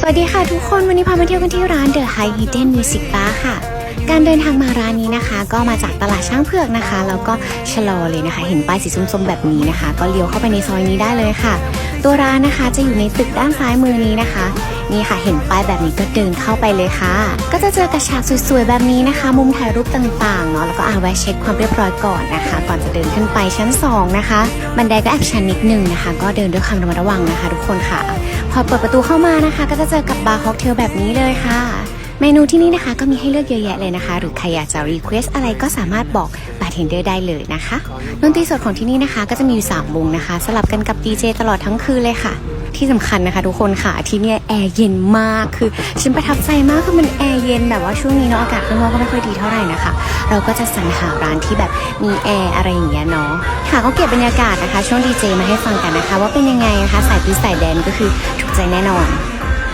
สวัสดีค่ะทุกคนวันนี้พามาเที่ยวกันที่ร้าน The High Hidden Music Bar ค่ะ การเดินทางมาร้านนี้นะคะ ก็มาจากตลาดช่างเผือกนะคะ แล้วก็ชะลอเลยนะคะ เห็นป้ายสีส้มๆแบบนี้นะคะ ก็เลี้ยวเข้าไปในซอยนี้ได้เลยค่ะ ตัวร้านนะคะจะอยู่ในตึกด้านซ้ายมือนี้นะคะ นี่ค่ะเห็นป้ายแบบนี้ก็เดินเข้าไปเลยค่ะ ก็จะเจอกระฉากสวยๆแบบนี้นะคะ มุมถ่ายรูปต่างๆเนาะแล้วก็อาแวะเช็คความเรียบร้อยก่อนนะคะ ก่อนจะเดินขึ้นไปชั้นสองนะคะ บันไดก็แอบชันนิดนึงนะคะ ก็เดินด้วยความระมัดระวังนะคะ ทุกคนค่ะ พอเปิดประตูเข้ามานะคะ ก็จะเจอกับบาร์ค็อกเทลแบบนี้เลยค่ะ เมนูที่นี่นะคะก็มีให้เลือกเยอะแยะเลยนะคะ หรือใครอยากจะรีเควสอะไรก็สามารถบอกบาร์เทนเดอร์ได้เลยนะคะดนตรีสดของที่นี่นะคะ ก็จะมีอยู่3วงนะคะ สลับกันกับดีเจตลอดทั้งคืนเลยค่ะ ที่สำคัญนะคะ ทุกคนค่ะที่เนี่ยแอร์เย็นมากคือฉันประทับใจมากคือมันแอร์เย็นแบบว่าช่วงนี้เนาะอากาศข้างนอกก็ไม่ค่อยดีเท่าไหร่นะคะ เราก็จะสรรหาร้านที่แบบมีแอร์อะไรอย่างเงี้ยเนาะค่ะก็เก็บบรรยากาศนะคะ ช่วงดีเจมาให้ฟังกันนะคะ ว่าเป็นยังไงนะคะสายพีสายแดนก็คือถูกใจแน่นอน